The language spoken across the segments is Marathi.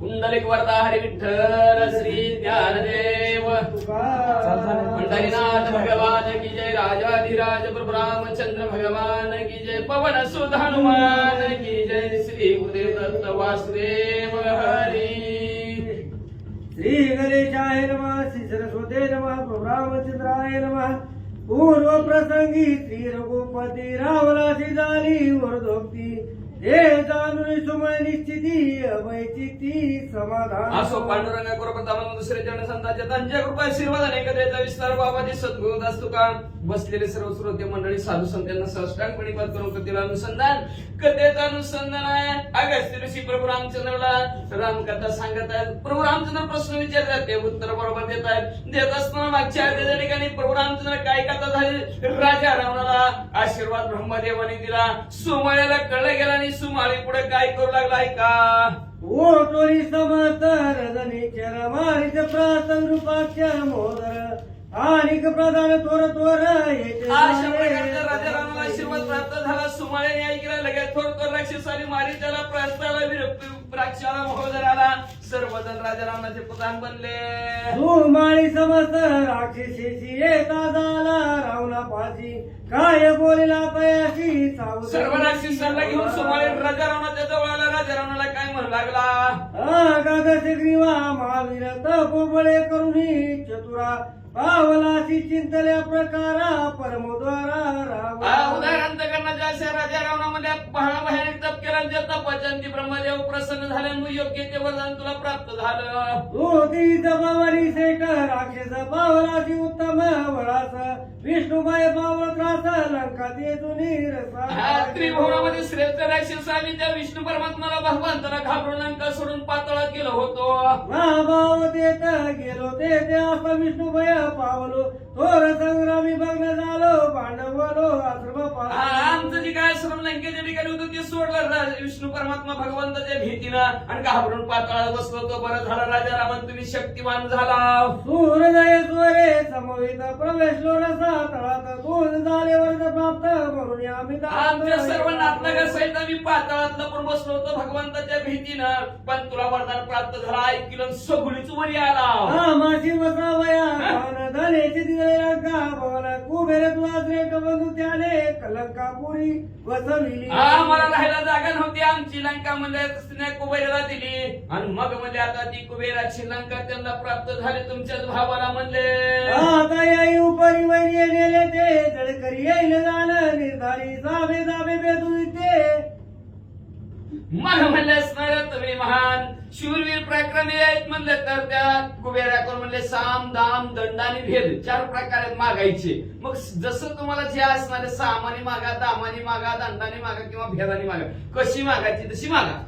पुंडलिक वरदा हरी विठ्ठल श्री ज्ञानदेव पंढरीनाथ भगवान की जय राजाधिराज प्रभु रामचंद्र भगवान की जय पवन सुत हनुमान की जय श्री गुरुदेव दत्त वासुदेव हरी। श्री गणेशाय नमः श्री सरस्वते नमः प्रभु रामचंद्राय नमः। पूर्व प्रसंगी श्री रघुपती रावणाची झाली वरदोक्ती हे जाणून सुमय निश्चिती अभय चित्ती समाधान. असो पांडुरंग कृपा दुसरे जन संतांच्या त्यांच्या कृपा आशीर्वाद अनेक देता विस्तार बाबाजी सद्गुण दास तुका बसलेले सर्व श्रोते मंडळी साधू संतांना सहस्टांगपणी पद करून कथेला अनुसंधान. कथेचं अनुसंधान आहे अगस्त्य ऋषी प्रभू रामचंद्रला. रामकथा सांगत आहेत. प्रभू रामचंद्र प्रश्न विचारतात ते उत्तर बरोबर देत आहेत. देत असताना मागच्या अर्ध्या ठिकाणी प्रभू रामचंद्र काय कथा झाली? राजा रावणाला आशीर्वाद ब्रह्मदेवाने दिला. सुमाळ्याला कळलं गेला आणि सुमाळी पुढे काय करू लागलाय का? ओ टोरी समस्त रजनी चरमारित प्रासन रूपाच्या मोदर आणि प्रधान थोर थोर येते अशा प्रकारचा राजा रामाला आशीर्वाद प्राप्त झाला. सुमाळ्याने ऐकला लगेच थोर थोर राक्षसाने मारी. त्याला प्रस्ताला राक्षाला सर्वजण राजा प्रधान बनले. तू माळी समस्त राक्षसीची येता झाला रावणा पाशी काय बोलिला पयाशी सर्व राक्षसांना घेऊन सुमाळे राजा रावणाच्या जवळ आला. राजा रावणाला काय म्हणू लागला? आगादश ग्रीवा महावीर तपोबळे करुणी चतुरा पावलाशी चिंतल्या प्रकारा परमद्वारा उदाहरण करण्याच्या अशा राजा रावणामध्ये पहा भयानक तप केला आणि त्या तपाच्या ती ब्रह्मदेव प्रसन्न झाले आणि योग्य ते वरदान तुला प्राप्त झालं. होती जबावारी सेट राक्षस पावलाशी उत्तम वळास विष्णुबाई पावळ त्रास येतून हा त्रिभुवनामध्ये श्रेष्ठ राक्षस आणि त्या विष्णू परमात्माला भगवंताला घाबरून अंका सोडून पातळात गेलो होतो. महाभाव देत गेलो ते ते असं विष्णुभय పావలు थोर संग्रामी बघणं झालो पांडवलो आश्रम आमचं जे काय श्रम लंकेच्या ठिकाणी होतं ते सोडलं रा- विष्णू परमात्मा भगवंताच्या भीतीनं आणि घाबरून पातळात बसलो होतो. बरं झालं राजा रामन तुम्ही शक्तिमान झाला. सूर्योदय स्वरे समवित प्रवेशलो रसा. तळात दोन झाले वर्ग प्राप्त म्हणून आम्ही आमच्या सर्व नातलगा सहित आम्ही पातळात लपून बसलो होतो भगवंताच्या भीतीनं पण तुला वरदान प्राप्त झाला. ऐकलं सगुलीच वरी आला. आमाशी वसावया. धनेची रंगा भवन कुबेर तुला श्रेष्ठ बंधू त्याने कलंकापुरी वसविली. मला राहायला जागा नव्हती आमची लंका म्हणजे तिने कुबेराला दिली. आणि मग म्हणजे आता ती कुबेराची लंका त्यांना प्राप्त झाली तुमच्याच भावाला म्हणले. आता याई उपरी वैरी नेले ते जळकरी येईल झालं निर्धारी जावे जावे बेदू ते मला म्हणले असणार तुम्ही महान शूरवीर प्रकरण आहेत म्हणले तर त्या कुबेराकर म्हणले साम दाम दंड आणि भेद चार प्रकारे मागायचे. मग जसं तुम्हाला जे असणारे सामानी मागा दामानी मागा दंडाने मागा किंवा भेदाने मागा कशी मागायची तशी मागा.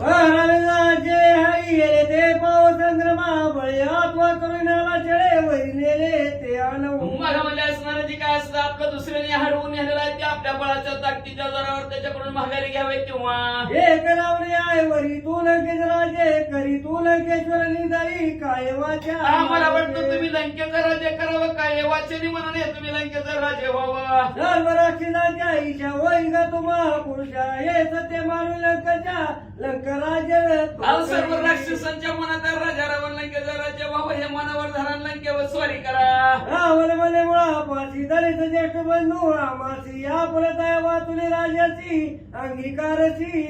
जे हरी गेले ते पाव संग्रमा बळे आत्मा करुणाला चळे वैरी नेले ते आणव. मला म्हणले असणार जे काय असतं आपलं दुसऱ्याने हरवून नेलेलं ते आपल्या बळाच्या ताकदीच्या जोरावर त्याच्याकडून माघारी घ्यावे तेव्हा एक रावणे आहे वरी तू लंकेश राजे करी तू लंकेश्वर निधारी काय वाचा? आम्हाला वाटतं तुम्ही लंकेचा राजे करावं काय वाचनी म्हणाने तुम्ही लंकेचा राजे व्हावा. सर्व राक्षसाच्या ईशा वै ग तुम्हा पुरुषा हे सत्य मानू लंकच्या लंक राज सर्व राक्षसांच्या मनात राजा रावण लंकेचा राजा बाबा हे मनावर धरण लंकेवर स्वारी करा रावण मने मुळा पाशी दलित ज्येष्ठ बंधू आमासी या परत आहे वाचुली राजाची अंगीकारची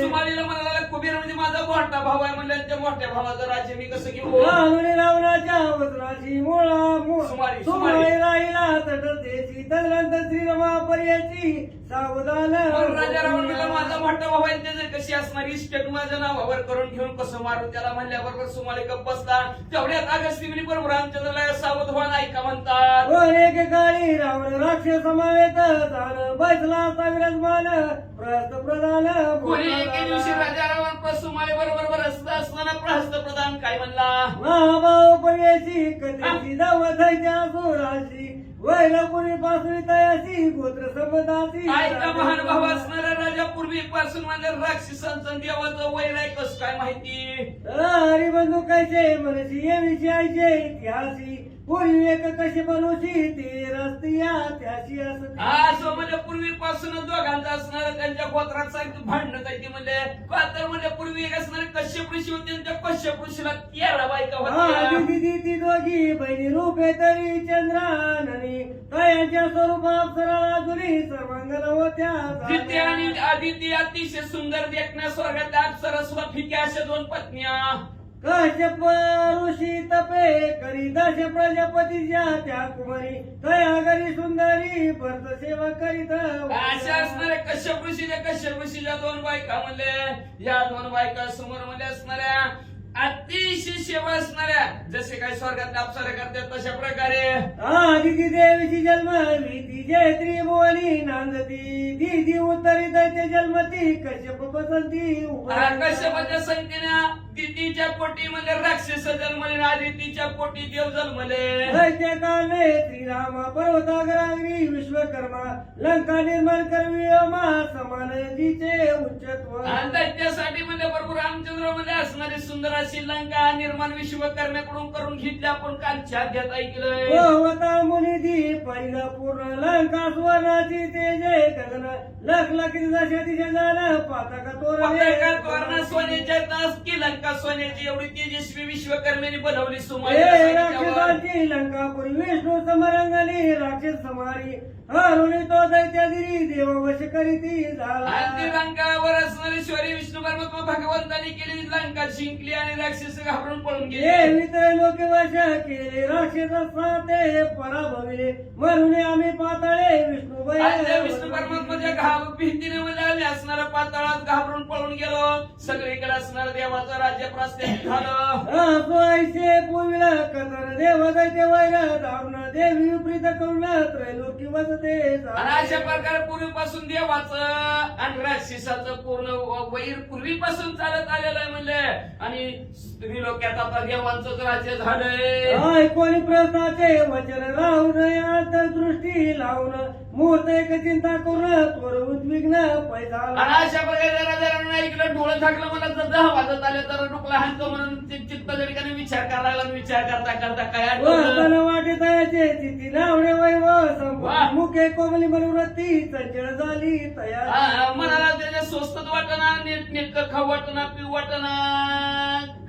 सुमालीला म्हणाला कुबेर म्हणजे माझा मोठा भाऊ आहे म्हणलं त्या मोठ्या भावाचं राज्य मी कसं घेऊ? रावणी रावणाच्या वस्त्राची मुळा मु- सुमारी, सुमारी राहिला श्रीरमा पर्याची सावधान राजा रावण म्हणला माझा मोठा भाऊ आहे त्याचे कशी असणारी? इस्टेट माझ्या नावावर करून घेऊन कसं मारून त्याला म्हणल्याबरोबर सुमाली गप्प बसला. तेवढ्यात अगस्ती बरोबर रामचंद्रला सावध व्हा नाही का म्हणतात. वर एक काळी रावण राक्षस समावेत झालं बसला असा विराजमान प्रस्त प्रधान कोणी एके दिवशी राजा रावण सुमाली बरोबर बसत असताना प्रहस्त प्रधान काय म्हणला? महाभाव पर्याची कथेची दावताच्या सुराशी वैलपुरी पासून तयाशी गोत्र समदाची ऐका महान भाव असणारा राजा पूर्वीपासून म्हणजे राक्षसांचं देवाचं वैर आहे कसं काय माहिती? हरिबंधू कैसे मनसी ये विषयाचे इतिहासी पूर्वी एक कशी बनवशी ती रस्तिया त्याशी असते असं म्हणजे पूर्वीपासूनच दोघांचं असणार त्यांच्या गोत्रात सांगितलं भांडणं काय ते म्हणजे. का तर म्हणजे पूर्वी एक असणारे कश्यप ऋषी होते आणि त्या कश्यप ऋषीला तेरा बायका होत्या. ती दोघी बहिणी रूपे तरी चंद्राननी तयांच्या स्वरूपात अप्सरा जुनी सर्वांगण होत्या. जिथे आणि आदिती अतिशय सुंदर देखण्या स्वर्गात अप्सरस्व फिक्या अशा दोन पत्न्या. कश्यप ऋषी तपे करी दश प्रजापतीच्या त्या कुमारी. तया घरी सुंदरी भरत सेवा करीत अशा असणाऱ्या कश्यप ऋषीच्या कश्यप ऋषीच्या दोन बायका म्हणले या दोन बायका समोर मध्ये असणाऱ्या अतिशय सेवा असणाऱ्या जसे काही स्वर्गात अप्सरा करतात तशा प्रकारे. आदिती देवीची जन्मवी ती जय त्रिभुवनी नांदती. दिदी उत्तरी दैत्य जन्मती कश्यप बसंती. कश्यपाच्या संख्येने दिदीच्या पोटी मध्ये राक्षस जन्मले आदितीच्या पोटी देव जन्मले. दैत्य काले श्रीरामा पर्वताग्राग्री विश्वकर्मा लंका निर्माण करवी मा समान जिचे उच्चत्व. आणि त्याच्यासाठी म्हणजे बरोबर रामचंद्र असणारी सुंदर अशी लंका निर्माण विश्वकर्म्याकडून करून घेतली आपण कालच्या अध्यात मुनिधी पहिला पूर्ण लंका सुवर्णाची तेजे गगन लख लखी दशा दिशा झालं पातका तोरणा तोरण? सोन्याच्या तास की लंका सोन्याची? एवढी तेजस्वी विश्वकर्म्याने बनवली सुमारे. राक्षसांची लंकापुरी विष्णू समरंगणी राक्षस समारी हरुणी तो दैत्यागिरी देव वश करीती ती झाला लंकावर असणारी शौर्य विष्णू परमात्मा भगवंतानी केली लंका जिंकली आणि राक्षस घाबरून पळून गेले. मित्र लोक वश केले राक्षस साते पराभविले म्हणून आम्ही पाताळे विष्णू विष्णू परमात्माच्या घाब भीतीने आम्ही असणाऱ्या पाताळात घाबरून पळून गेलो. सगळीकडे असणारं देवाचं राज्य प्रस्थापित झालं. सोयीचे पूर्वीला कथन देव दैत्य वैर दारुण देवी विपरीत करून त्रैलोकी वसते आणि अशा प्रकारे पूर्वीपासून देवाचं आणि राक्षसाचं पूर्ण वैर पूर्वीपासून चालत आलेलं आहे म्हणले आणि स्त्रीलोक्यात आता देवांचंच राज्य झालंय कोणी प्रस्थाचे वचन राहून अंतर्दृष्टी लावून मूर्त एक चिंता करून त्वर उद्विग्न पैसा आणि अशा प्रकारे जरा जरा ऐकलं डोळं झाकलं मला जर दहा वाजत आले तर डोकला हाणतो म्हणून चित्त जरी विचार करायला. विचार करता करता काय आठवलं? वाटे तयाचे वैव वा. संपूर्ण मुखे कोमली मनोवृत्ती चंचल झाली तयार आ, मनाला त्याच्या स्वस्तच वाटना नीट नेटकं खाऊ वाटना पिऊ वाटना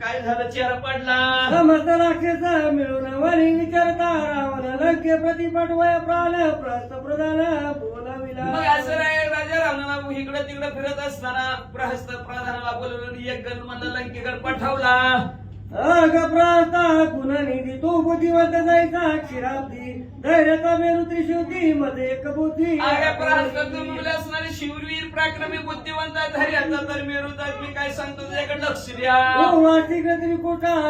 काय झालं? चेहरा पडला. समस्त राक्षस मिळून वरी विचारता रावण लंके प्रतिपट वय प्राण प्रस्त प्रधान बोलाविला. मग असं रे राजा रावणाला इकडं तिकडं फिरत असताना प्रहस्त प्रधानाला बोलवलं आणि एक गण म्हणला लंकेकडे पाठवला. अग प्रास्ता गुणनिधी तो बुद्धिवंत जायचा क्षीराब्दी धैर्याचा मेरू त्रिशुद्धी मध्ये एक बुद्धी अरे प्रहस्त मुले असणारे शिववीर पराक्रमी बुद्धिवंत धैर्याचा तर मी काय सांगतो त्याच्याकडे लक्ष द्या.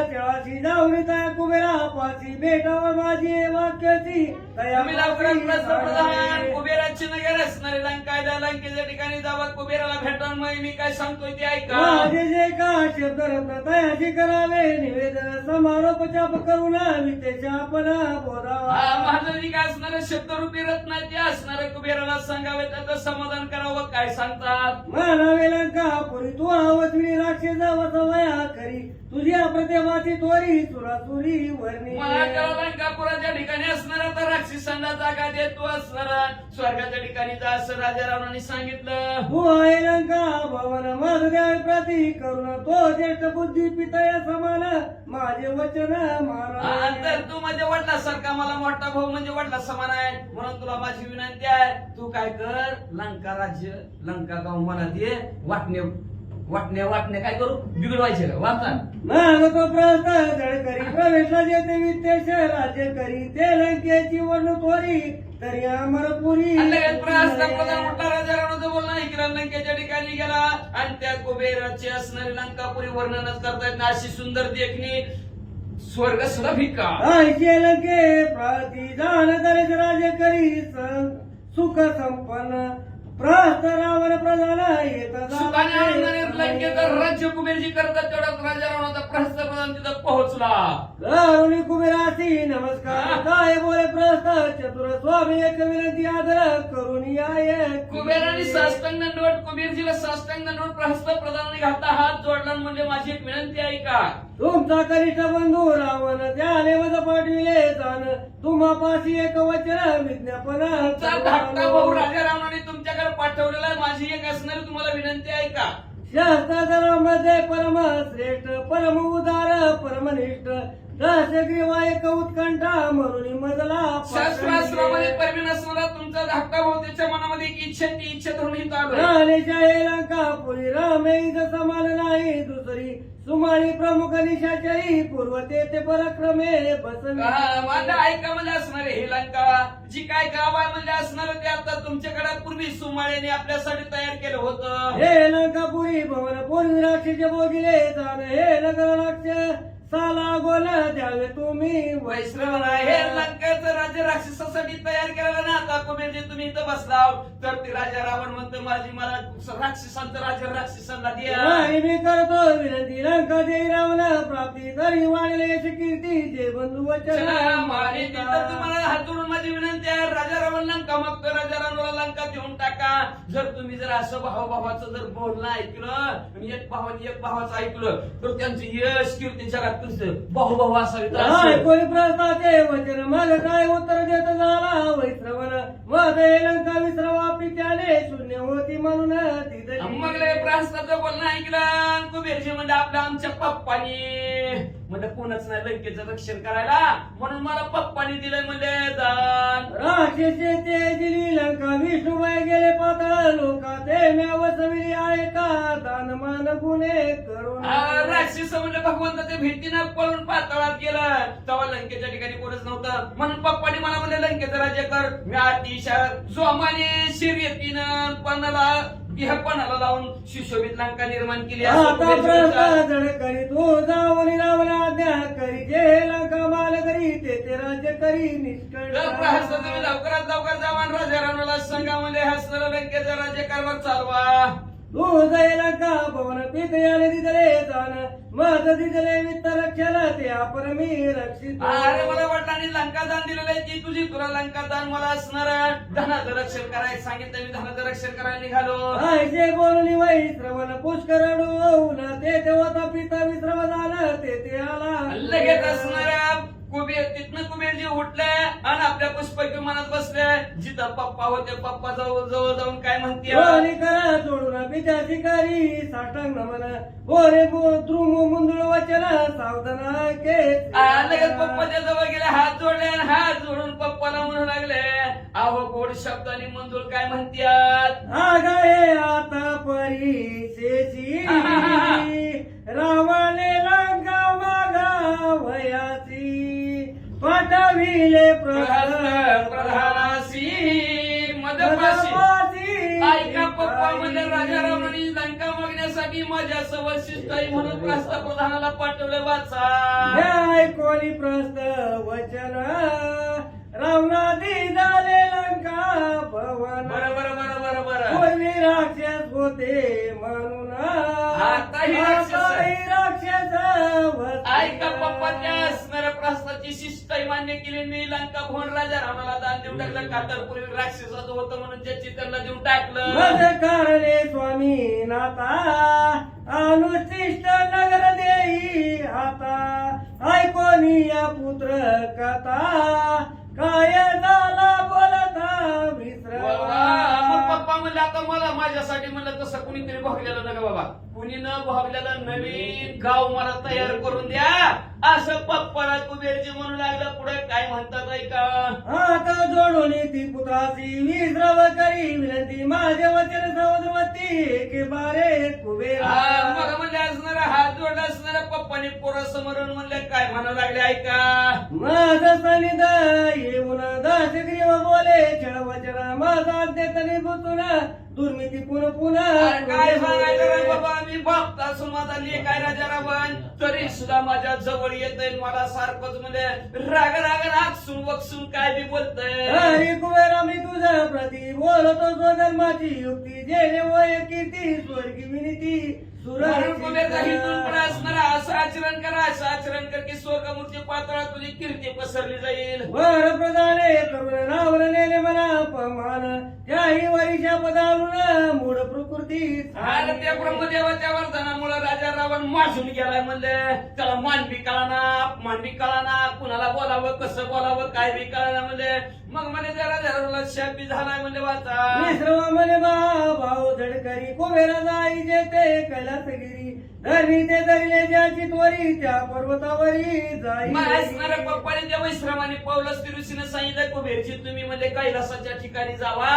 जळाची जावरी तया कुबेरा पाची बेटावर माझी वाक्याची आम्ही लवकरात प्रधान. कुबेराची नगर असणारे लंकायला लंकेच्या ठिकाणी जावा कुबेराला भेटा मग मी काय सांगतोय ते ऐका. माझे जे का शब्द रत्न तयाची करावे निवेदन समारोप चाप करून वितेच्या आपण हा, बोधावा महाराजांनी काय असणारे शब्दरूपी रत्न ते असणारे कुबेराला सांगावे त्याचं समाधान करावं काय सांगतात? मानावे लंका पुरी? तू आवतवी राक्षस वसवया खरी. तुझ्या प्रतिमाची तोरी सुरासुरी वर्णी मला कळलं ठिकाणी असणारा तर राक्षसांना जागा देत तू असणारा? स्वर्गाच्या ठिकाणी जा असं राजा रावणाने सांगितलं. तू आहे लंका भवन माझ द्यावे प्रती करुण तो ज्येष्ठ बुद्धी पितय समान. माझे वचन हा, मान तर तू म्हणजे वडिलासारखा मला मोठा भाऊ म्हणजे वडिला समान आहे म्हणून तुला माझी विनंती आहे तू काय कर लंका राज्य लंका गाव मला दे वाटणे वाटणे वाटणे काय करू? बिघडवायचे का? करी प्रवेशला करी ते लंकेची तोरी ऐकलं लंकेच्या ठिकाणी गेला आणि त्या कुबेराची असणारी लंकापुरी वर्णनच करतायत ना अशी सुंदर देखणी. स्वर्ग सुलभिका भिका ऐके लंके प्रती जाण करी सुख संपन्न प्रस्त रावण प्रधान येत आणणारे लंकेचं राज्य कुबेरजी करतात तेवढाच राजा रावणाचा प्रहस्त जाऊन तिथं पोहोचला. करुणी कुबेरासी नमस्कार. काय बोले प्रस्थ चतुर स्वामी एक विनंती आदर करून या एक. कुबेराने साष्टांग दंडवट कुबेरजीला साष्टांग दंडवट प्रहस्त प्रधानाने घालता हात जोडला म्हणजे माझी एक विनंती आहे का? तुमचा कनिष्ठ बंधू रावण त्याने मज पाठविले जाण. तुम्हापाशी एक वचन विज्ञापन धाकटा भाऊ राजा रावणाने तुमच्याकडे पाठवलेला. माझी एक असणारी तुम्हाला विनंती आहे का शास्त्रामध्ये परम श्रेष्ठ परम उदार परमनिष्ठ एक उत्कंठा म्हणून मजला शास्त्रास्त्रामध्ये असणारा तुमचा धाकटा भाऊ त्याच्या मनामध्ये एक इच्छा ती इच्छा धरून. राणीच्या लंका पुरी रामेज समान नाही दुसरी सुमारी प्रमुख निशाचरी पूर्व ते पराक्रमे बसवी हा, माझं ऐका म्हणजे असणार हे लंका. जी काय गाव आहे म्हणजे असणार ते आता तुमच्याकडे पूर्वी सुमाळ्याने आपल्यासाठी तयार केलं होतं. हे लंकापुरी भवन पूर्वी राक्षीचे बोगिले जाण हे नगर राक्ष. बोल गोल द्यावे तुम्ही. वैष्णव हे लंकेचं राज्य राक्षसासाठी तयार केलेलं ना आता कुबेरजी तुम्ही इथं बसलाव तर ते राजा रावण म्हणतो माझी मला राक्षसांचं राज्य राक्षसांना द्या. मी करतो विनंती. लंका देई रावण प्राप्ती तरी वाढले यश कीर्ती जे बंधू वचन मागे तुम्हाला हात जोडून माझी विनंती आहे. राजा रावण लंका मागतो राजा रावणाला लंका देऊन टाका. जर तुम्ही जर असं भावाभावाचं जर बोलणं ऐकलं एक भावाने एक भावाचं ऐकलं तर त्यांचं यश कीर्ती जगात तुमचं भाऊ असावी. कोणी प्रश्नाचे वचन मग काय उत्तर देत झाला? वैश्रवन मग लंका विश्रवा पित्याने शून्य होती म्हणून ती मग लय बोलणं ऐकलं. कुबेरजी म्हणजे आपल्या आमच्या पप्पानी. म्हणजे कोणच नाही लंकेचं रक्षण करायला. म्हणून मला पप्पानी दिलंय म्हणजे दान. राक्षसे ते दिली लंका विष्णुबाई गेले पाताळ लोका ते म्याव सविली आहे का? दान मान गुन्हे करून. राक्षस म्हणजे भगवंताच्या भीतीनं पळून पाताळात गेलं. तेव्हा लंकेच्या ठिकाणी कोणच नव्हतं. म्हणून पप्पानी मला म्हणले लंकेचं राज्य कर. मी अतिशय जोमाने शर्यतीनं पणाला लावून लंका निर्माण केली? आता प्रश्न करी तू जाऊन रावण आज्ञा करी. जे लंका माल करी ते ते राज्य करी निष्कळ. लवकरात लवकर जावा आणि राजा संघामध्ये हसणारा लंकेचा राज्य कारभार चालवा. तू जाईल का भवन पीत याने दिदले जाण? मज दिदले वित्त रक्षण ते आपण मी रक्षित. अरे मला वाटलं लंका दान दिलेलं आहे ती तुझी तुला लंका दान मला असणार धनाचं रक्षण करायला सांगितलं मी धनाचं रक्षण करायला निघालो. आयचे बोलणी वै श्रवण पुष्कर ते तेव्हा पिता विश्रम झालं ते ते आला लगेच असणाऱ्या कुबेर तिथनं कुबेरजी उठले आणि आपल्या पुष्पक विमानात बसले जिथं पप्पा होते पप्पा जवळ जवळ जाऊन काय म्हणते जोडून शिकारी साष्टांग नमन बोरे द्रुम मुंदुळ वचन सावधान के लगेच पप्पाच्या जवळ गेले हात जोडले आणि हात जोडून पप्पाला म्हणू लागले अहो गोड शब्दाने मंजूर काय म्हणतात आगाये आता परिसेची रावणे लंका पाठविले प्रधान- प्रधानासी मदपाशी. ऐका पप्पा म्हणजे राजा रावणाने लंका मागण्यासाठी माझ्या सवशिष्ट म्हणून प्रस्ताव प्रधानाला पाठवलं वाचा. न्याय कोणी प्रस्त वचन. रावणादी झाले लंका भवन. बरं बरं बरं बरं बरं पूर्वी राक्षस होते म्हणून. आताही ऐका पप्पाच्या असणाऱ्या प्रस्तावाची शिष्टाई मान्य केली. मी लंका भवन राजा रावणाला दान देऊन टाकलं. का तर पूर्वी राक्षसाचं होतं म्हणून ज्याची त्यांना देऊन टाकलं. कारणे स्वामी नाता. अनुशिष्ट नगर देई आता. ऐकोनी या पुत्र कथा? काय झाला बोलता? वा वा. मग विसर पप्पा म्हणलं आता मला माझ्यासाठी म्हणलं तसं कुणीतरी भागलेलं नका बाबा. कुणी न भोगलेलं नवीन गाव मला तयार करून द्या. असं पप्पाला कुबेरजी म्हणू लागलं पुढे काय म्हणतात ऐका हात जोडून ती पुत्राची विश्रव करी विनंती माझे वचन समुद्रवती एके बारे कुबेरा. हा, मला म्हणले असणारा हात जोडला असणाऱ्या पप्पाने पोरं समोरून म्हणले काय म्हणू लागले ऐका माझ सनिध येऊन दासग्रीव बोले छळ वचन माझा अध्यतने बुतून दुर्मिती पुन पुन्हा अरे काय सांगायचं रे बाबा? मी असून माझा लेख आहे राजा रावण. तरी सुद्धा माझ्या जवळ येतय मला सारखंच म्हणजे राग राग रागसून वक्सून काय बी बोलतय. हरी कुबेरा मी तुझ्या प्रती बोलतो स्वधर्माची युक्ती जेणे वय कीर्ती स्वर्गी विनीती. सुर म्हणून कुबेरचा हिंदूंकडे असणारा असा आचरण करा असं आचरण कर की स्वर्गमूर्ती पातळा तुझी कीर्ती पसरली जाईल. वर प्रदाने नेले मला अपमान. त्याही वरीच्या पदावरून मूळ प्रकृती अरे त्या ब्रह्मदेवाच्या वरदानामुळे राजा रावण माजून गेलाय म्हणले. त्याला मान बी कळाना अपमान बी कळाना कुणाला बोलावं कसं बोलावं काय बी कळाना म्हणले. मग म्हणे जरा जरा शापी झालाय म्हणजे वाचा. मिश्रवा म्हणे बा भाऊ धडकरी कोबेरा जाई जे ते कैलासगिरी. धरणी ते धरले ज्याची त्वरी त्या पर्वतावरी जाई. मग असणाऱ्या पप्पाने त्या वैश्रमाने पौलस ऋषीने सांगितलं कुबेरची तुम्ही म्हणजे कैलासाच्या ठिकाणी जावा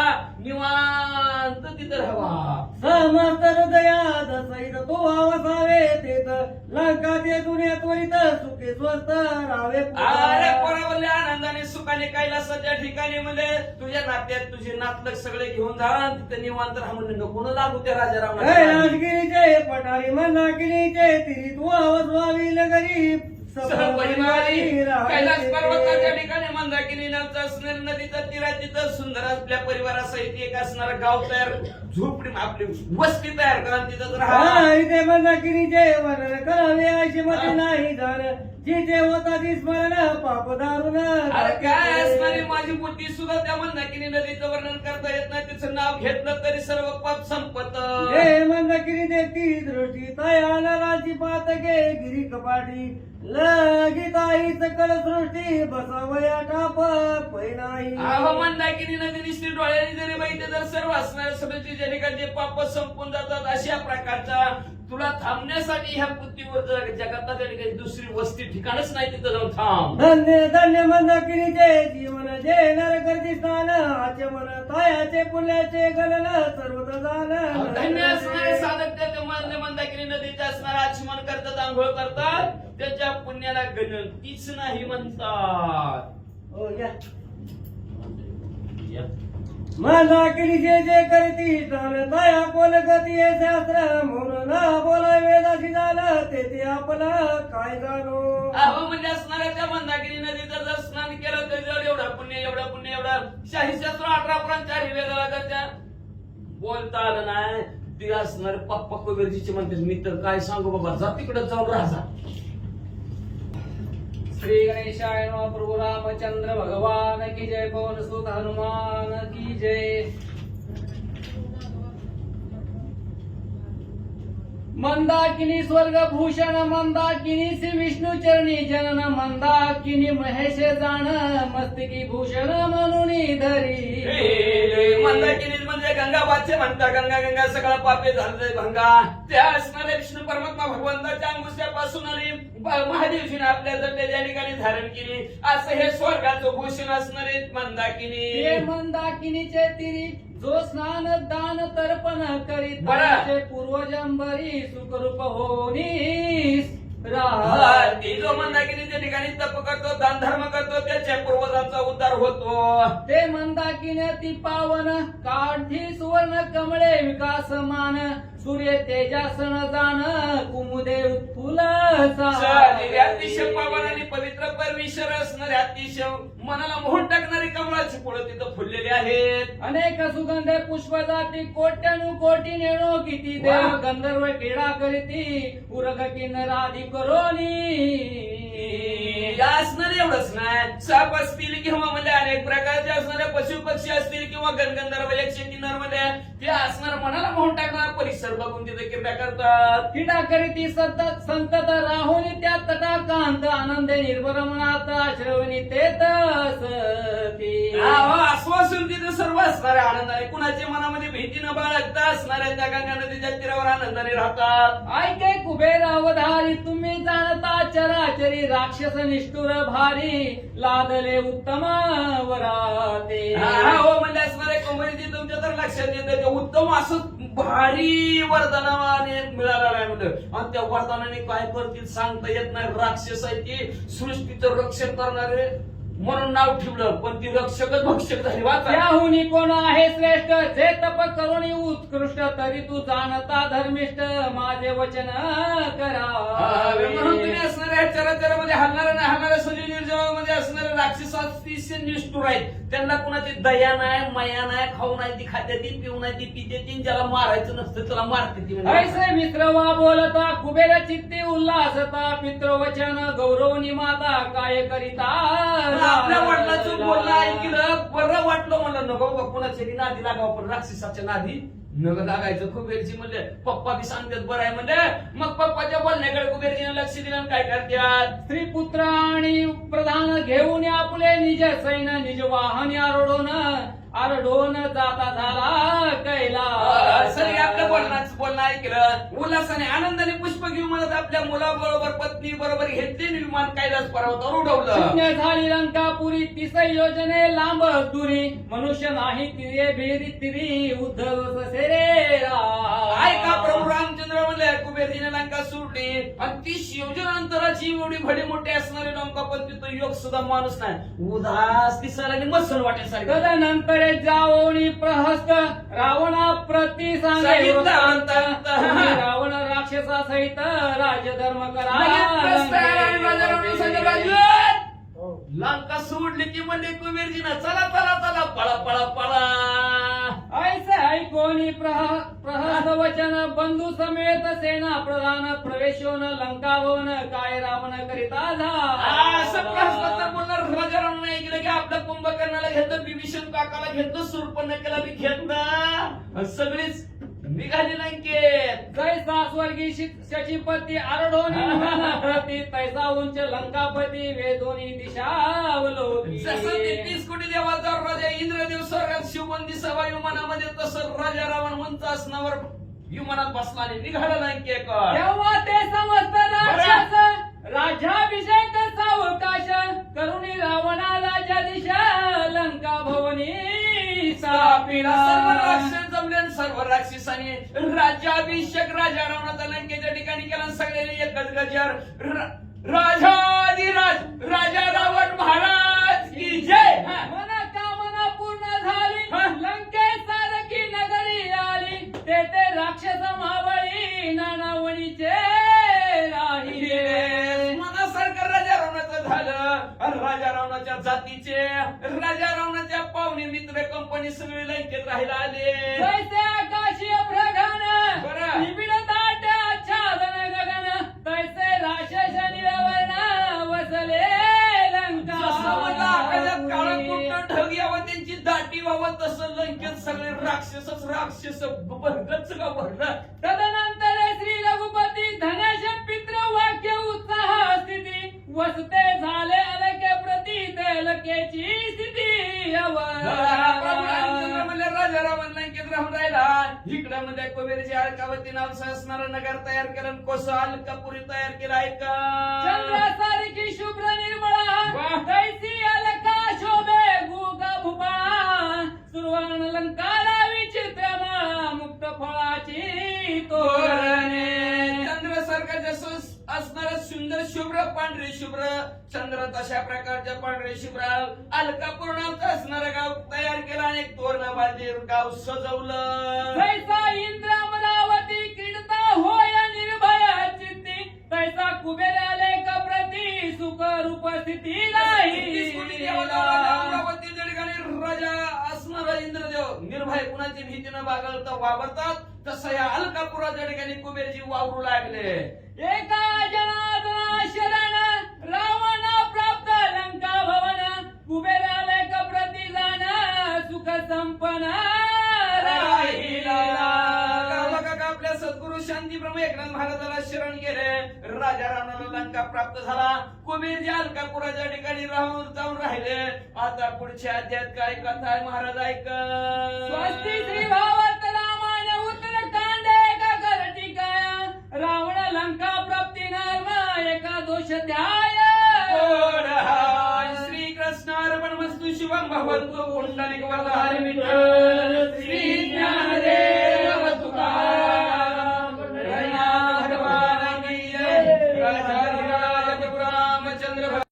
निवांत तिथं राहावा. समस्त हृदयात सैत तो वावसावे तेत लंका ते दुनिया त्वरित सुखे स्वस्त राहावे. अरे कोणावरल्या आनंदाने सुखाने कैलासाच्या ठिकाणी म्हणजे तुझ्या नात्यात तुझे नातलग सगळे घेऊन जा तिथं निवांत राहा नको ना लागू त्या राजा रावणाला कैलासगिरीचे पटारी मंदाकिनीचे तिरी तू आवाजवावी नगरी सहपरिवारी कैलास पर्वताच्या ठिकाणी मंदाकिनी असणार नदीचं तीरात तिथं सुंदर आपल्या परिवारासहित एक असणार गाव तयार झोपडी आपली वस्ती तयार करा तिथं राहा वर्णन करावे अशी मते नाही जाण जिथे होता ती स्मरण पाप दारुण अरे काय असणारी माझी बुद्धी सुद्धा त्या मंदाकिनी नदीचं वर्णन करता येत नाही तिचं नाव घेतलं तरी सर्व पाप संपत. हे मंदाकिनी देखती दृष्टी तया नराची पातके गिरी कपाटी. लगीताई सकल सृष्टी बसावया टाप पैनाई अहो मंदाकिनी नदी दिसली डोळ्याने जरी माहिती तर सर्व असणाऱ्या सृष्टीच्या ठिकाणी पाप संपून जातात अशा प्रकारचा तुला थांबण्यासाठी ह्या पृथ्वीवर जर जगाताच्या ठिकाणी दुसरी वस्ती ठिकाणच नाही तिथं जाऊन थांब. धन्य धन्य मंदाकिनीचे जीवन जे नर करती स्नान आचमन तायाचे पुण्याचे गणन सर्वत अहो, जाण. धन्य असणारे साधक त्या ते मंदाकिनी नदीचे असणारे आचमन करतात आंघोळ करतात त्याच्या पुण्याला गणतीच नाही म्हणतात. हो या. मंदाकिनी जे जे करती स्नान ताया कोल गती हे शास्त्र म्हणून बोला वेदाशी झालं ते ते आपला काय जाणो? अहो म्हणजे असणाऱ्या त्या मंदाकिनी नदीचं जर स्नान केलं तर एवढा पुण्य एवढा पुण्य एवढा. शाही शास्त्र अठरा पुराण चार वेदाला त्याच्या बोलता आलं नाही. ती असणार पप्पा कुबेरजीचे म्हणते मी तर काय सांगू बाबा जा तिकडे जाऊन राहा श्री गणेशाय नम प्रभु रामचंद्र भगवान की जय पवन सुत हनुमान की जय। मंदाकिनी स्वर्ग भूषण मंदाकिनी श्री विष्णू चरणी जनन मंदाकिनी महेश जाण मस्तकी भूषण म्हणून धरी मंदाकिनी म्हणजे गंगाबादचे म्हणता गंगा गंगा सगळं पापे झालं भंगा. त्या असणारे विष्णू परमात्मा भगवंताच्या अंगुष्यापासून महादेवजीने आपल्या जटेच्या ठिकाणी धारण केली. असं हे स्वर्गाचं भूषण असणारे हे मंदाकिनी मंदाकिनीचे तिरी जो स्नान दान तर्पण करीत पूर्वजंबरी सुखरूप होनीस ती जो मंदाकिनीच्या ठिकाणी तप करतो दान धर्म करतो त्याच्या पूर्वजांचा उद्धार होतो. ते मंदाकिने ती पावन काठी सुवर्ण कमळे विकासमान सूर्य तेजासन जाण कुमुदे उत्फुल पावन परमेश्वर असणारे अतिशय मनाला मोहन टाकणारी कमळाची फुलं तिथं फुललेली आहेत अनेक सुगंधे पुष्प जाती कोट्यानु कोटी नेणो किती. देव गंधर्व क्रीडा करीती उरग किन्नरादी करोनी असणारे एवढंच नाही साप असतील किंवा म्हणजे अनेक प्रकारचे असणारे पशु पक्षी असतील किंवा गणगंधर्व एकशे किन्नरमध्ये ते असणार मनाला मोहन टाकणार. परिसर बघून तिथे क्रीडा करतात. क्रीडा करीती सतत संतत राहुनी त्या तटाकांत आनंदे निर्भर मनात श्रवणी सती आश्वासन तिथे सर्व असणारे आनंदाने कुणाच्या मनामध्ये भीती न बाळगता असणाऱ्या त्या गंगा नदीच्या तीरावर आनंदाने राहतात. ऐके कुबेर अवधारी तुम्ही जाणता चराचरी राक्षस निष्ठुर भारी लादले उत्तम वराते. हो म्हणजे असणारे कोमरीजी तुमच्या तर लक्षात येत ते उत्तम असं भारी वरदानाने मिळालं आहे म्हणलं आणि त्या वरदानाने काय करतील सांगता येत नाही. राक्षस आहे की सृष्टीचं रक्षण करणारे म्हणून नाव ठेवलं पण ती रक्षकच भक्षक झाली वाचा. त्याहुनी कोण आहे श्रेष्ठ? जे तप करून उत्कृष्ट तरी तू जाणता धर्मिष्ठ. माझ वचन म्हणून तुम्ही करा असणाऱ्या चराचरामध्ये हलणाऱ्या नाही हलणाऱ्या सजीव निर्जवामध्ये असणारे राक्षस अतिशय निष्ठुर आहेत. त्यांना कुणाची दया नाही मया नाही खाऊ नाही ती खाते ती पिऊ नाही ती पिते ती ज्याला मारायचं नसतं त्याला मारते ती म्हणजे. ऐसे मित्र वा बोलता कुबेर चित्ते उल्हासता पित्र वचन गौरवनी माता काय करिता आपल्या वडिलाचं बोलणं ऐकलं बरं वाटलं म्हणलं नको बाबा कुणाच्या नादी लागावं पण राक्षसाच्या नादी नग लागायचं कुबेरजी म्हणले पप्पा बी सांगतात बरं आहे म्हणले. मग पप्पाच्या बोलण्याकडे कुबेरजीने लक्ष दिलं काय करत्यात स्त्री पुत्र आणि प्रधान घेऊन आपले निज सैन निज वाहन आरडून आरडून जाता झाला सरी कैला बोलण्याचं बोलणं ऐकलं. उल्हासाने आनंदाने पुष्प घेऊन म्हणत आपल्या मुलाबरोबर पत्नी बरोबर घेतले विमान कैलास पर्वतावर उडवलं. शून्य झाली लंकापुरी तिस योजने लांब दुरी मनुष्य नाही तिरे भेरी तिरी उद्धव ससेरे ऐका प्रभू रामचंद्र म्हणले कुबेरजीने लंका सोडली? आणि तीस योजना अंतराची एवढी भडी मोठी असणारी पण तिथं योग सुद्धा माणूस नाही. उदास दिसायला आणि मसन वाटेसारखं तदनंतर जाओनी प्रहस्त रावणा प्रति सांगितलं रावण राक्षसा सहित राजधर्म करा. लगेच प्रस्ताव आला आणि राजा रावणाला सांगितलं, "राजन, हो. लंका सोडली की म्हणले कुबेरजीनं. चला चला चला. पळा पळा पळा. ऐसे ऐकोनी प्रहस वचन बंधू समेत सेना प्रधान प्रवेशोन लंका भवन काय रावण करिता असं प्रहस्ताचं झा ऐकलं की आपल्या कुंभकर्णाला घेतलं बिभीषण काकाला घेतलं सुरपणकेला बी घेतलं? सगळीच निघाली लंकेत. जैसा स्वर्गी शचीपती आरडोनी प्रति तैसा उंच लंकापती वेदोनी जसं तीस कोटी देवाचा राजा इंद्रदेव स्वर्गात शिवबंदी सभा विमानामध्ये तसं राजा रावण उंच असणावर विमानात बसला आणि निघाला लंकेकर तेव्हा ते समस्त राक्षस राज्याभिषेक सावकाश करुणी रावणाला ज्या दिशा लंका भवनी. सापिला सर्व जमले राक्षसांनी राज्याभिषेक राजा रावणाचा लंकेच्या ठिकाणी केला सगळ्यांनी एकच गजर. राजाधिराज राजा रावण महाराज की जय. मनोकामना पूर्ण झाली. हा. लंकेत सारखी नगरी आली. तेथे राक्षस महाबळी नानावणीचे राजा रावणाच्या जातीचे राजा रावणाच्या पाहुणे मित्र कंपनी सगळे लंकेत राहायला आले. जैसे आकाशीय आच्छादन गगन निरवर्ण वसले लंका. आकाशात काळा ढग यावं त्यांची दाटी व्हावं तसं लंकेत सगळे राक्षसच राक्षस भरगच का भरलं तदनंतर श्री रघुपती धनेश पित्र वाक्य उत्साह स्थिती वसते लंकेत राहून राहिला. इकडं मध्ये कुबेरची अलकावती नाव असणार नगर तयार केलं कोसं अलकापुरी तयार केलं ऐका. चंद्रासारखी शुभ्र निर्मळा. तैसी अलका शोभे गुगा भुपळा मुक्त फळाची तोरणे. चंद्र जसं असणार सुंदर शुभ्र पांढरे शुभ्र. चंद्र तशा प्रकारच्या पांढरे शुभ्र. अलकापूर नावचं असणारं गाव. बांधे गाव सजवलं. तैसा अमरावती क्रीडता होय निर्भय चित्ती तैसा कुबेर आले प्रती सुख रूप स्थिती तीस कोटी देवाचा राजा नाही. अमरावतीच्या ठिकाणी राजा असणारा इंद्रदेव निर्भय कुणाची भीतीनं बागळता वावरतात तसं या अलकापुराच्या ठिकाणी कुबेरजी वावरू लागले. एका जनार्दना शरण रावण आपल्या सद्गुरु शांती ब्रह्म एकनाथ महाराजाला शरण गेले. राजा रावणाला लंका प्राप्त झाला. कुबेरजी अलकापुराच्या ठिकाणी राहून जाऊन राहिले. आता पुढच्या अध्यात काय कथा आहे महाराज ऐक. स्वस्ती श्री भावात रामायण उत्तरकांड एका करटिकाया रावण लंका प्राप्ती नर्म एका दोष ध्याय वस्तू शिवम भगवंतो पुंडलिक वरदारी विठ्ठल श्री